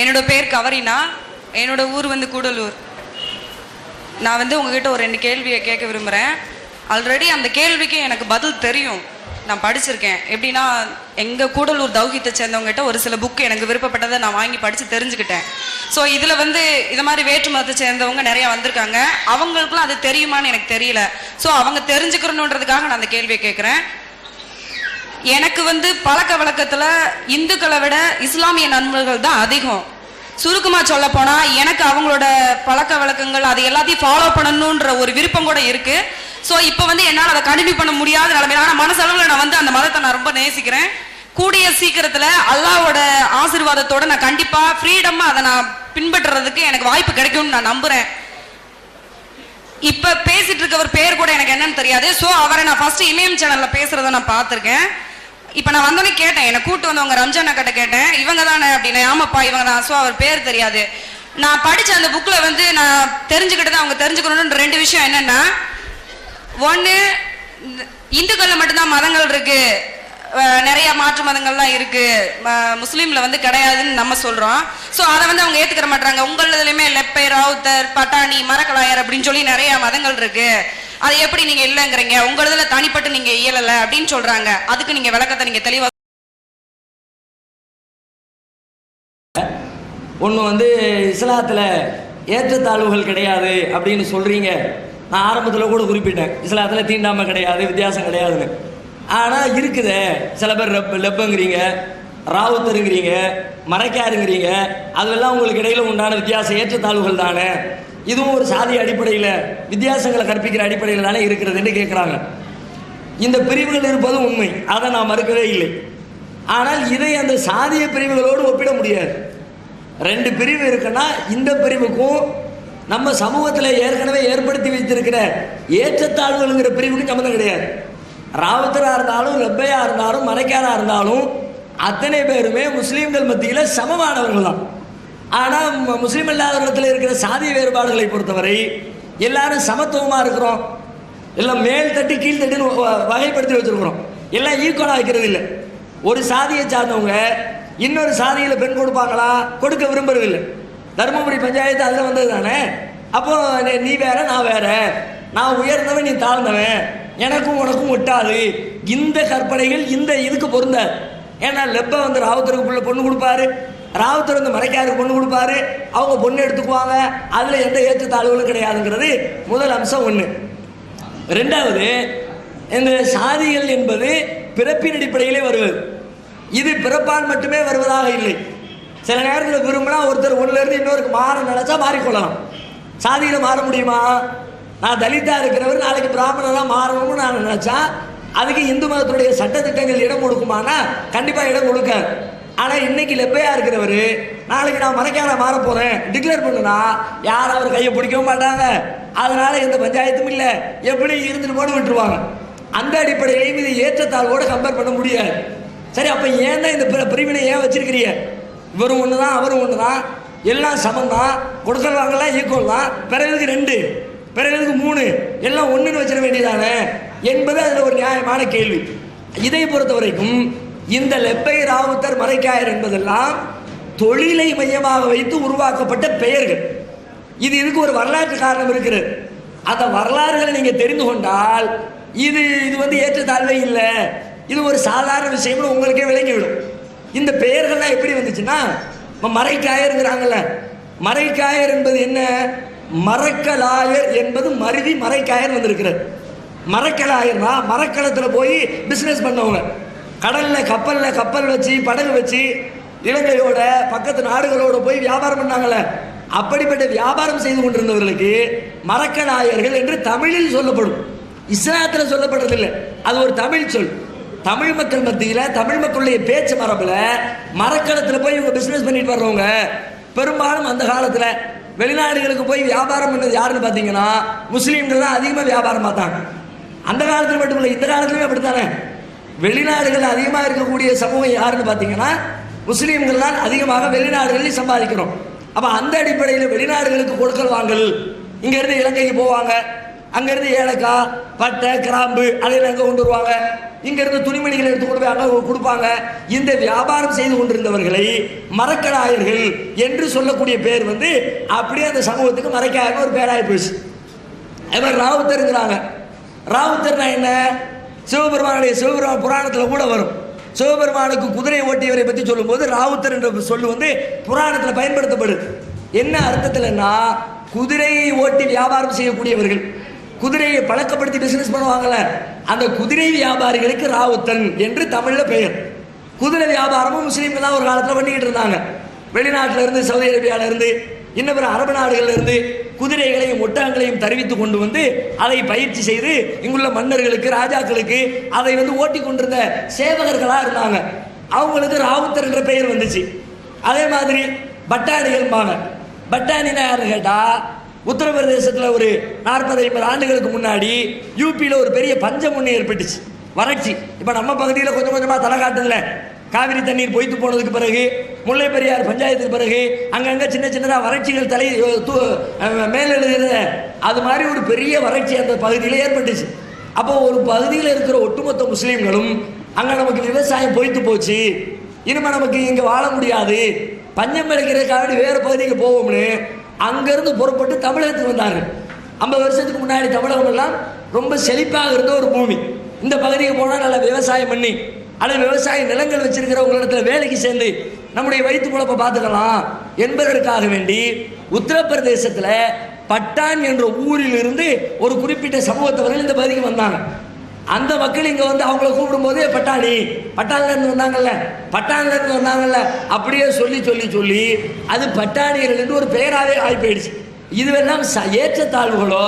என்னோட பேர் கவரினா. என்னோட ஊர் வந்து கூடலூர். நான் வந்து உங்ககிட்ட ஒரு ரெண்டு கேள்வியை கேட்க விரும்புகிறேன் ஆல்ரெடி அந்த கேள்விக்கு எனக்கு பதில் தெரியும். நான் படிச்சிருக்கேன். எப்படின்னா எங்கள் கூடலூர் தௌகித்தை சேர்ந்தவங்ககிட்ட ஒரு சில புக்கு எனக்கு விருப்பப்பட்டதை நான் வாங்கி படித்து தெரிஞ்சுக்கிட்டேன். ஸோ இதில் வந்து இது மாதிரி வேற்று மதத்தை சேர்ந்தவங்க நிறையா வந்திருக்காங்க. அவங்களுக்குலாம் அது தெரியுமான்னு எனக்கு தெரியல. ஸோ அவங்க தெரிஞ்சுக்கிறணுன்றதுக்காக நான் அந்த கேள்வியை கேட்குறேன். எனக்கு வந்து பழக்க வழக்கத்தில் இந்துக்களை விட இஸ்லாமிய நண்பர்கள் தான் அதிகம். சுருக்கமாக சொல்ல போனால் எனக்கு அவங்களோட பழக்க வழக்கங்கள் அது எல்லாத்தையும் ஃபாலோ பண்ணணுன்ற ஒரு விருப்பம் கூட இருக்குது ஸோ இப்போ வந்து என்னால் அதை கண்டினியூ பண்ண முடியாத நிலைமையில ஆனால் மனசளவில் நான் வந்து அந்த மதத்தை நான் ரொம்ப நேசிக்கிறேன். கூடிய சீக்கிரத்தில் அல்லாவோட ஆசீர்வாதத்தோட நான் கண்டிப்பாக ஃப்ரீடமாக அதை நான் பின்பற்றுறதுக்கு எனக்கு வாய்ப்பு கிடைக்கும்னு நான் நம்புகிறேன் இப்போ பேசிட்டு இருக்கவர் பேர் கூட எனக்கு என்னன்னு தெரியாது. ஸோ அவரை நான் ஃபர்ஸ்ட் இமயம் சேனலில் பேசுறத நான் பார்த்துருக்கேன். இப்ப நான் வந்தோடனே கேட்டேன் என்னை கூட்டு வந்தவங்க ரம்ஜான் கிட்ட கேட்டேன் இவங்க தானே அப்படின்னு. ஆமாப்பா இவங்க தான் ஸோ அவர் பேர் தெரியாது. நான் படிச்ச அந்த புக்ல வந்து நான் தெரிஞ்சுக்கிட்டது அவங்க தெரிஞ்சுக்கணும்னு ரெண்டு விஷயம் என்னன்னா ஒண்ணு இந்துக்களில் இந்துக்கள்ல மட்டும்தான் மதங்கள் இருக்கு. நிறைய மாற்று மதங்கள்லாம் இருக்கு. முஸ்லீம்ல வந்து கிடையாதுன்னு நம்ம சொல்றோம். ஸோ அதை வந்து அவங்க ஏத்துக்கிற மாட்டாங்க உங்களதுலயுமே லெப்பை ராவுத்தர் பட்டாணி மரக்கலாயர் அப்படின்னு சொல்லி நிறைய மதங்கள் இருக்கு. அது எப்படி நீங்க இல்லைங்கிறீங்க? உங்களதுல தனிப்பட்டு நீங்க இயலல அப்படின்னு சொல்றாங்க. அதுக்கு நீங்க விளக்கத்தை நீங்க தெளிவா ஒன்று வந்து இஸ்லாத்தில் ஏற்றத்தாழ்வுகள் கிடையாது அப்படின்னு சொல்கிறீங்க நான் ஆரம்பத்தில் கூட குறிப்பிட்டேன். இஸ்லாத்தில் தீண்டாமை கிடையாது வித்தியாசம் கிடையாதுன்னு. ஆனால் இருக்குதே. சில பேர் ரெப் லெப்பங்கிறீங்க ராவுத்தருங்கிறீங்க மறைக்காருங்கிறீங்க. அதுவெல்லாம் உங்களுக்கு இடையில உண்டான வித்தியாசம் ஏற்றத்தாழ்வுகள் தானே. இதுவும் ஒரு சாதி அடிப்படையில் வித்தியாசங்களை கற்பிக்கிற அடிப்படையில் தானே இருக்கிறதுன்னு கேட்குறாங்க இந்த பிரிவுகள் இருப்பது உண்மை. அதை நான் மறுக்கவே இல்லை. ஆனால் இதை அந்த சாதிய பிரிவுகளோடு ஒப்பிட முடியாது. ரெண்டு பிரிவு இருக்குன்னா இந்த பிரிவுக்கும் நம்ம சமூகத்தில் ஏற்கனவே ஏற்படுத்தி வைத்திருக்கிற ஏற்றத்தாழ்வுங்கிற பிரிவுக்கு சம்மந்தம் கிடையாது. ராவுத்தராக இருந்தாலும் ரெப்பையாக இருந்தாலும் மறைக்காராக இருந்தாலும் அத்தனை பேருமே முஸ்லீம்கள் மத்தியில் சமமானவர்கள் தான் ஆனால் ம- முஸ்லீம் இல்லாதவர்களிடத்தில் இருக்கிற சாதிய வேறுபாடுகளை பொறுத்தவரை எல்லாரும் சமத்துவமாக இருக்கிறோம். எல்லாம் மேல் தட்டி கீழ் தட்டின்னு வ- வகைப்படுத்தி வச்சிருக்கிறோம். எல்லாம் ஈக்குவலாக வைக்கிறது இல்லை. ஒரு சாதியை சார்ந்தவங்க இன்னொரு சாதியில் பெண் கொடுப்பாங்களா? கொடுக்க விரும்புறதில்லை. தருமபுரி பஞ்சாயத்து அதில் வந்தது தானே அப்போ நீ- வேற நான் வேற. நான் உயர்ந்தவன் நீ தாழ்ந்தவன். எனக்கும் உனக்கும் ஒட்டாது. இந்த கற்பனைகள் இந்த இதுக்கு பொருந்தாது. ஏன்னா லெப்ப வந்து ராவுத்தருக்குள்ள பொண்ணு கொடுப்பாரு. ராவுத்தர் வந்து மறைக்காருக்கு பொண்ணு கொடுப்பாரு. அவங்க பொண்ணு எடுத்துக்குவாங்க. அதில் எந்த ஏற்றத்தாழ்வுகளும் கிடையாதுங்கிறது முதல் அம்சம் ஒன்று ரெண்டாவது இந்த சாதிகள் என்பது பிறப்பின் அடிப்படையிலே வருவது. இது பிறப்பால் மட்டுமே வருவதாக இல்லை. சில நேரத்தில் விரும்பினா ஒருத்தர் ஒன்றுலேருந்து இன்னொருக்கு மாற நினச்சா மாறிக்கொள்ளலாம். சாதியில் மாற முடியுமா? நான் தலிதாக இருக்கிறவர் நாளைக்கு பிராமணராக மாறணும்னு நான் நினச்சா அதுக்கு இந்து மதத்துடைய சட்டத்திட்டங்கள் இடம் கொடுக்குமானா? கண்டிப்பாக இடம் கொடுக்காது. ஆனால் இன்னைக்கு லெப்பையா இருக்கிறவர். நாளைக்கு நான் மறைக்கான மாற போகிறேன் டிக்ளேர் பண்ணுனா யாரும் அவர் கையை பிடிக்கவும் மாட்டாங்க. அதனால எந்த பஞ்சாயத்தும் இல்லை. எப்படி இருந்துட்டு போட விட்டுருவாங்க. அந்த அடிப்படையிலையும் இது ஏற்றத்தாழ்வோட கம்பேர் பண்ண முடியாது. சரி அப்போ ஏன் தான் இந்த பிர- பிரிவினை ஏன் வச்சிருக்கிறீங்க? இவரும் ஒன்று தான் அவரும் ஒன்று தான் எல்லாம் சமம் தான். கொடுக்குறவங்களாம் ஈக்குவல் தான். பிறகுக்கு ரெண்டு பிறகுக்கு மூணு. எல்லாம் ஒன்றுன்னு வச்சிட வேண்டியதானே? என்பது அதில் ஒரு நியாயமான கேள்வி. இதை பொறுத்த வரைக்கும் இந்த லெப்பை ராவுத்தர் மறைக்காயர் என்பதெல்லாம் தொழிலை மையமாக வைத்து உருவாக்கப்பட்ட பெயர்கள். இது இதுக்கு ஒரு வரலாற்று காரணம் இருக்கிறது. அந்த வரலாறுகளை நீங்கள் தெரிந்து கொண்டால் இது இது வந்து ஏற்றத்தாழ்வே இல்லை. இது ஒரு சாதாரண விஷயம்னு உங்களுக்கே விளங்கிவிடும். இந்த பெயர்கள்லாம் எப்படி வந்துச்சுன்னா மறைக்காயருங்கிறாங்கல்ல மறைக்காயர் என்பது என்ன? மரக்கலாயர் என்பது மருவி மறைக்காயர் வந்திருக்கிறது. மரக்கலாயர்னா மரக்கலத்தில் போய் பிஸ்னஸ் பண்ணவங்க. கடலில் கப்பலில் கப்பல் வச்சு படகு வச்சு இலங்கையோட பக்கத்து நாடுகளோட போய் வியாபாரம் பண்ணாங்கல்ல. அப்படிப்பட்ட வியாபாரம் செய்து கொண்டிருந்தவர்களுக்கு மரக்கலாயர்கள் என்று தமிழில் சொல்லப்படும். இஸ்லாத்தில் சொல்லப்படுறதில்லை. அது ஒரு தமிழ் சொல். தமிழ் மக்கள் மத்தியில் தமிழ் மக்களுடைய பேச்சு மரபில் மரக்கலத்தில் போய் இவங்க பிஸ்னஸ் பண்ணிட்டு வர்றவங்க பெரும்பாலும் அந்த காலத்தில் வெளிநாடுகளுக்கு போய் வியாபாரம் பண்ணது யாருன்னு பார்த்தீங்கன்னா முஸ்லீம்கள் தான் அதிகமாக வியாபாரம் பார்த்தாங்க. அந்த காலத்தில் மட்டும் இல்லை இந்த காலத்துலயும் அப்படித்தானே? வெளிநாடுகள் அதிகமாக இருக்கக்கூடிய சமூகம் யாருன்னு பார்த்தீங்கன்னா முஸ்லீம்கள் தான் அதிகமாக வெளிநாடுகளில் சம்பாதிக்கிறோம். அப்போ அந்த அடிப்படையில் வெளிநாடுகளுக்கு கொடுக்கல் வாங்கல். இங்கேருந்து இலங்கைக்கு போவாங்க. அங்கேருந்து ஏலக்காய் பட்டை கிராம்பு அதையில் அங்கே கொண்டு வருவாங்க? இங்கேருந்து துணிமணிகளை எடுத்து கொண்டு போய் அங்கே கொடுப்பாங்க. இந்த வியாபாரம் செய்து கொண்டிருந்தவர்களை மரக்கடாயர்கள் என்று சொல்லக்கூடிய பேர் வந்து அப்படியே அந்த சமூகத்துக்கு மறைக்காக ஒரு பேராய் போச்சு மாதிரி ராவுத்தருங்கிறாங்க ராவுத்தர்னா என்ன? சிவபெருமானுடைய சிவபெருமான் புராணத்தில் கூட வரும். சிவபெருமானுக்கு குதிரை ஓட்டியவரை பற்றி சொல்லும்போது ராவுத்தர் என்ற சொல்லு வந்து புராணத்தில் பயன்படுத்தப்படுது. என்ன அர்த்தத்தில்னா குதிரையை ஓட்டி வியாபாரம் செய்யக்கூடியவர்கள். குதிரையை பழக்கப்படுத்தி பிசினஸ் பண்ணுவாங்கல்ல அந்த குதிரை வியாபாரிகளுக்கு ராவுத்தன் என்று தமிழில் பெயர். குதிரை வியாபாரமும் முஸ்லீம்கள் தான் ஒரு காலத்தில் பண்ணிக்கிட்டு இருந்தாங்க. வெளிநாட்டிலேருந்து சவுதி அரேபியாவிலேருந்து இன்னும் பிற அரபு நாடுகள்ல இருந்து குதிரைகளையும் ஒட்டகங்களையும் தருவித்து கொண்டு வந்து அதை பயிற்சி செய்து இங்குள்ள மன்னர்களுக்கு ராஜாக்களுக்கு அதை வந்து ஓட்டி கொண்டிருந்த சேவகர்களாக இருந்தாங்க. அவங்களுக்கு ராவுத்தர் என்ற பெயர் வந்துச்சு. அதே மாதிரி பட்டாணிகள்பாங்க பட்டாணினா யாருன்னு கேட்டால் உத்தரப்பிரதேசத்தில் ஒரு நாற்பது ஐம்பது ஆண்டுகளுக்கு முன்னாடி யூபியில் ஒரு பெரிய பஞ்சம் ஒன்று ஏற்பட்டுச்சு. வறட்சி. இப்போ நம்ம பகுதியில் கொஞ்சம் கொஞ்சமாக தலை காட்டுதில்ல காவிரி தண்ணீர் பொய்த்து போனதுக்கு பிறகு முல்லை பெரியார் பஞ்சாயத்துக்கு பிறகு அங்கங்கே சின்ன சின்னதாக வறட்சிகள் தலை தூ- அது மாதிரி ஒரு பெரிய வறட்சி அந்த பகுதியில் ஏற்பட்டுச்சு. அப்போ ஒரு பகுதியில் இருக்கிற ஒட்டுமொத்த முஸ்லீம்களும் அங்கே நமக்கு விவசாயம் பொய்த்து போச்சு. இனிமே நமக்கு இங்கே வாழ முடியாது. பஞ்சம் விளைக்கிறதுக்காக வேறு பகுதிக்கு போவோம்னு அங்கேருந்து புறப்பட்டு தமிழகத்துக்கு வந்தாங்க ஐம்பது வருஷத்துக்கு முன்னாடி தமிழகம் எல்லாம் ரொம்ப செழிப்பாக இருந்த ஒரு பூமி. இந்த பகுதிக்கு போனால் நல்லா விவசாயம் பண்ணி அல்லது விவசாய நிலங்கள் வச்சிருக்கிறவங்களிடத்துல வேலைக்கு சேர்ந்து நம்முடைய வயிற்று குழப்ப பார்த்துக்கலாம். என்பதற்காக வேண்டி உத்தரப்பிரதேசத்தில் பட்டான் என்ற ஊரில் இருந்து ஒரு குறிப்பிட்ட சமூகத்தவர்கள் இந்த பகுதிக்கு வந்தாங்க. அந்த மக்கள் இங்க வந்து அவங்கள கூப்பிடும்போது பட்டாணி பட்டாணில இருந்து வந்தாங்கல்ல பட்டாணில இருந்து வந்தாங்கல்ல அப்படியே சொல்லி சொல்லி சொல்லி அது பட்டாணியர்கள் என்று ஒரு பெயராகவே ஆகி போயிடுச்சு இதுவெல்லாம் ச- ஏற்றத்தாழ்வுகளோ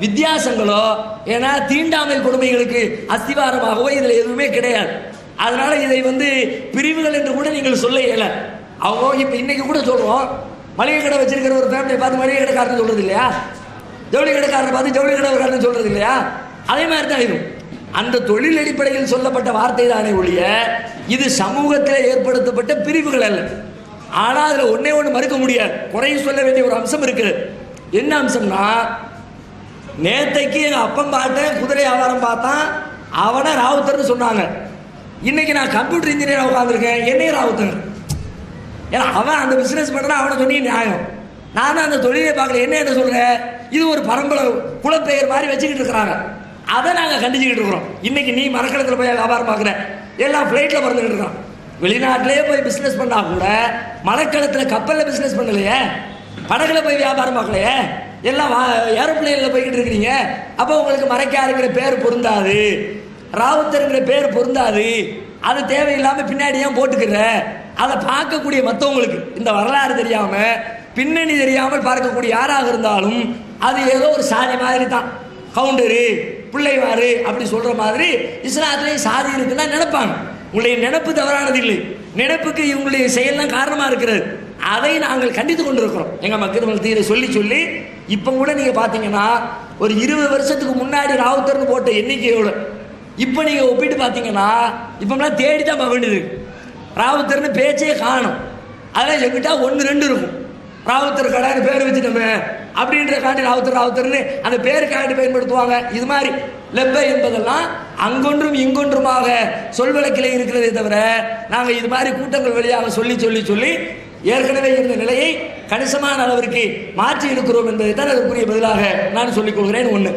வித்தியாசங்களோ ஏன்னா தீண்டாமை கொடுமைகளுக்கு அஸ்திவாரமாகவோ இதுல எதுவுமே கிடையாது. அதனால இதை வந்து பிரிவுகள் என்று கூட நீங்கள் சொல்ல இயல அவங்க இப்போ இன்னைக்கு கூட சொல்கிறோம் மளிகை கடை வச்சிருக்கிற ஒரு ஃபேமிலியை பார்த்து மளிகை கடைக்காரன் சொல்கிறது இல்லையா? ஜவுளி கடைக்காரரை பார்த்து ஜவுளி கடைக்காரன் சொல்கிறது இல்லையா? அதே மாதிரி தான் இதுவும் அந்த தொழில் அடிப்படையில் சொல்லப்பட்ட வார்த்தை தானே ஒழிய இது சமூகத்தில் ஏற்படுத்தப்பட்ட பிரிவுகள் அல்ல. ஆனால் அதில் ஒன்றே ஒன்று மறுக்க முடியாது. குறைய சொல்ல வேண்டிய ஒரு அம்சம் இருக்குது என்ன அம்சம்னா நேத்தைக்கு எங்கள் அப்பம் பார்த்தேன் குதிரை வியாபாரம் பார்த்தான் அவனை ராவுத்தர்னு சொன்னாங்க. இன்னைக்கு நான் கம்ப்யூட்டர் இன்ஜினியராக உட்காந்துருக்கேன் என்னையும் ராவுத்தர் ஏன்னா அவன் அந்த பிஸ்னஸ் பண்ணுறான் அவனை சொன்னி நியாயம். நானும் அந்த தொழிலை பார்க்கல. என்ன என்ன சொல்கிறேன் இது ஒரு பரம்பரை குலப்பெயர் மாதிரி வச்சுக்கிட்டு இருக்கிறாங்க. அதை நாங்கள் கண்டிச்சுக்கிட்டு இருக்கிறோம். இன்னைக்கு நீ மரக்கலத்தில் போய் வியாபாரம் பார்க்குற. எல்லாம் ஃப்ளைட்டில் பறந்துக்கிட்டு இருக்கிறோம் வெளிநாட்டிலே போய் பிஸ்னஸ் பண்ணால் கூட மரக்கலத்தில் கப்பலில் பிஸ்னஸ் பண்ணலையே? படகுல போய் வியாபாரம் பார்க்கலையே? எல்லாம் ஏரோப்ளேனில் போய்கிட்டு இருக்கிறீங்க. அப்போ உங்களுக்கு மறைக்காருங்கிற பேர் பொருந்தாது. ராவுத்தருங்கிற பேர் பொருந்தாது. அது தேவையில்லாமல் பின்னாடி ஏன் போட்டுக்கிற? அதை பார்க்கக்கூடிய மற்றவங்களுக்கு இந்த வரலாறு தெரியாம பின்னணி தெரியாமல் பார்க்கக்கூடிய யாராக இருந்தாலும் அது ஏதோ ஒரு சாதி மாதிரி தான். கவுண்டரு பிள்ளைவாரு அப்படி சொல்ற மாதிரி இஸ்லாத்துலேயும் சாதி இருக்குன்னா நினைப்பாங்க. உங்களுடைய நினைப்பு தவறானது இல்லை நினைப்புக்கு இவங்களுடைய செயல்லாம் காரணமாக இருக்கிறது. அதை நாங்கள் கண்டித்து கொண்டிருக்கிறோம். எங்கள் மக்கள் தீரை சொல்லி சொல்லி இப்போ கூட நீங்கள் பார்த்தீங்கன்னா ஒரு இருபது வருஷத்துக்கு முன்னாடி ராவுத்தர்னு போட்ட எண்ணிக்கையோட இப்போ நீங்கள் ஒப்பிட்டு பார்த்தீங்கன்னா இப்போலாம் தேடி தான் பார்க்க வேண்டியது ராவுத்தர்னு பேச்சே காணும். அதெல்லாம் எங்கிட்ட ஒன்று ரெண்டு இருக்கும். ராவுத்தர் கடைன்னு பேர் வச்சுட்டோமே அப்படின்ற காண்டி ராவுத்தர் ராவுத்தர்னு அந்த பேருக்காண்டி பயன்படுத்துவாங்க. இது மாதிரி லெப்பை என்பதெல்லாம் அங்கொன்றும் இங்கொன்றுமாக சொல்வழக்கில் இருக்கிறதே தவிர நாங்கள் இது மாதிரி கூட்டங்கள் வழியாக சொல்லி சொல்லி சொல்லி ஏற்கனவே இருந்த நிலையை கணிசமான அளவிற்கு மாற்றி இருக்கிறோம் என்பதை தான் அதற்குரிய பதிலாக நான் சொல்லிக் கொள்கிறேன். ஒன்று